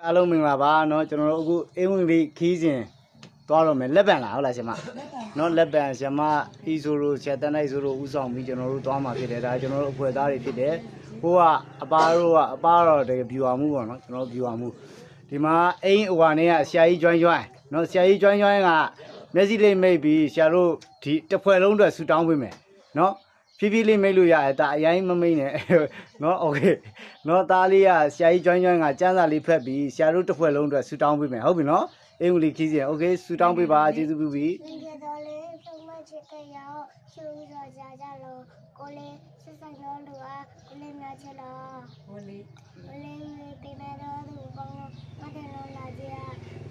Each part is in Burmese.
အားလုံးမင်္ဂလာပါเนาะကျွန်တော်တို့အခုအင်းဝင်လေးခီးစဉ်သွားတော့မယ်လက်ပံလားဟုတ်လားရှင်မเนาะလက်ပံရှင်မအီဆိုလိုချက်တန်းလိုက်ဆိုလိုဥဆောင်ပြီးကျွန်တော်တို့သွားမှာဖြစ်တယ်ဒါကျွန်တော်တို့အဖွဲ့သားတွေဖြစ်တယ်ဟိုကအပားတို့ကအပားတော့တကယ် view အောင်မှုပေါ့เนาะကျွန်တော်တို့ view အောင်မှုဒီမှာအိမ်ဟိုကနေကဆရာကြီးကျွမ်းကျွမ်းเนาะဆရာကြီးကျွမ်းကျွမ်းကမျက်စိလေးမိတ်ပြီးဆရာတို့ဒီတစ်ဖွဲ့လုံးအတွက်ဆူတောင်းပေးမယ်เนาะ ဖြည်းဖြည်းလေးမိတ်လို့ရတယ်ဒါအရင်မမိတ်နဲ့နော်โอเคနော်သားလေးကဆရာကြီး join join ကစံစာလေးဖက်ပြီးဆရာတို့တစ်ဖွဲ့လုံးအတွက်ဆူတောင်းပေးမယ်ဟုတ်ပြီနော်အင်္ဂလိပ်ခီးစီโอเคဆူတောင်းပေးပါကျေးဇူးပြုပြီဒီကတော်လေးဆုံးမချစ်ကြရအောင်ရှုံးတော့ကြကြလို့ကိုလေးဆက်ဆက်ရောလူကကိုလေးများချစ်လားကိုလေးကိုလေးပေးမယ်တော့သူဘောင်းမတဲ့လို့လာကြရ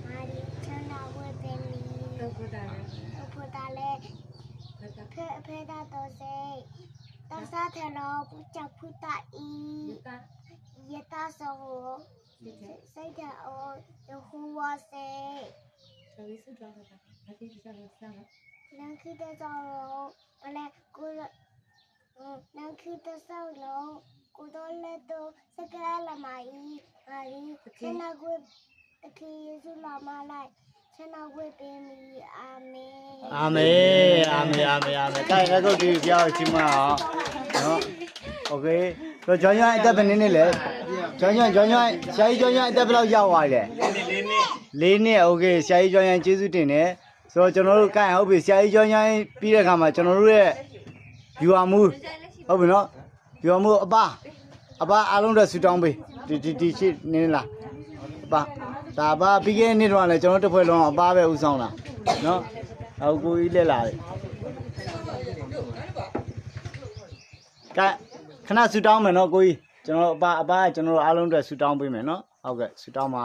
မာရီချမ်းသာဝတ်တယ်နီဒုက္ခတာလေဒုက္ခတာလေဖေဖေတာတော့စိတ် ထလောပုချဖုတဤယတသောစိတ်တောယဟုဝစေဒါလေးစုတော့တာဘာဖြစ်ကြလဲဆရာနန်ခိတသောဘလဲကိုနန်ခိတသောလောကိုတော်လက်တော့စကလာမဤဟာရီခဏကိုတခေယေရှုလာမလိုက်ဆန္ဒဝတ်ပေးမိအာမင်အာမင်အာမင်အာမင်အာမင်တိုင်းလည်းကိုကြည့်ပြောချင်မှာဟော โอเคတော့ကျွမ်းကျွမ်းအသက်ဘယ်နည်းနည်းလဲကျွမ်းကျွမ်းကျွမ်းကျွမ်းဆရာကြီးကျွမ်းကျွမ်းအသက်ဘယ်လောက်ရောက်သွားလဲလေးနှစ်โอเคဆရာကြီးကျွမ်းကျွမ်းကျေးဇူးတင်တယ်ဆိုတော့ကျွန်တော်တို့ကိုင်ဟုတ်ပြီဆရာကြီးကျွမ်းကျွမ်းပြီးတဲ့အခါမှာကျွန်တော်တို့ရဲ့ viewer မှုဟုတ်ပြီနော် viewer မှုအပအပအားလုံးအတွက်ဆူတောင်းပေးဒီဒီဒီရှိနင်းလားအပဒါပါပြီးခဲ့တဲ့နေ့တော့လည်းကျွန်တော်တို့တစ်ဖွဲ့လုံးအပပဲဥဆောင်တာနော်အခုကိုကြီးလက်လာတယ်ကဲ ခဏဆူတောင်းမယ်နော်ကိုကြီးကျွန်တော်အပအပကကျွန်တော်တို့အားလုံးအတွက်ဆူတောင်းပေးမယ်နော်ဟုတ်ကဲ့ဆူတောင်းပါ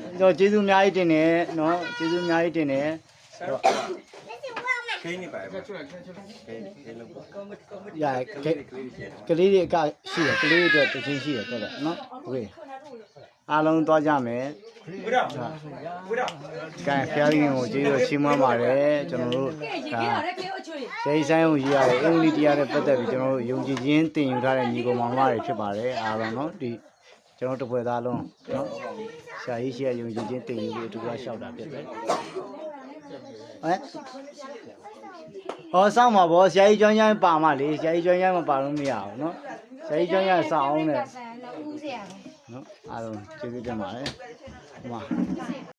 တော့ကျေးဇူးအများကြီးတင်တယ်နော်ကျေးဇူးအများကြီးတင်တယ်ဆိုတော့ကိန်းနေပါ့မလားကိန်းကိန်းလောက်ပါရာကလေးတွေအကရှိတယ်ကလေးတွေအတွက်တချင်းရှိတယ်တော်တော်နော်ဟုတ်ကဲ့အားလုံးသွားကြမယ်ဘုရားဘုရားကဲဖျားရင်းကိုကျေးဇူးချီးမွမ်းပါတယ်ကျွန်တော်တို့ဒါဆေးဆိုင်ကိုရေးရတယ်အင်္ဂလိပ်တရားနဲ့ပတ်သက်ပြီးကျွန်တော်တို့ယုံကြည်ခြင်းသင်ယူထားတဲ့ညီကောင်မောင်မတွေဖြစ်ပါတယ်အားလုံးနော်ဒီ ကျွန်တော်တို့တစ်ဖွဲ့သားလုံးနော်ဆရာကြီးရှိရယုံကြည်ခြင်းတင်ယူပြီးအတူတူလျှောက်တာဖြစ်တယ်ဟမ်ဟောစောင့်ပါဗောဆရာကြီးကျွမ်းကျွမ်းပါမလေဆရာကြီးကျွမ်းကျွမ်းမပါလို့မရဘူးနော်ဆရာကြီးကျွမ်းကျွမ်းစောင့်အောင်နဲ့နော်အားလုံးကျေးဇူးတင်ပါတယ်ဟိုမှာ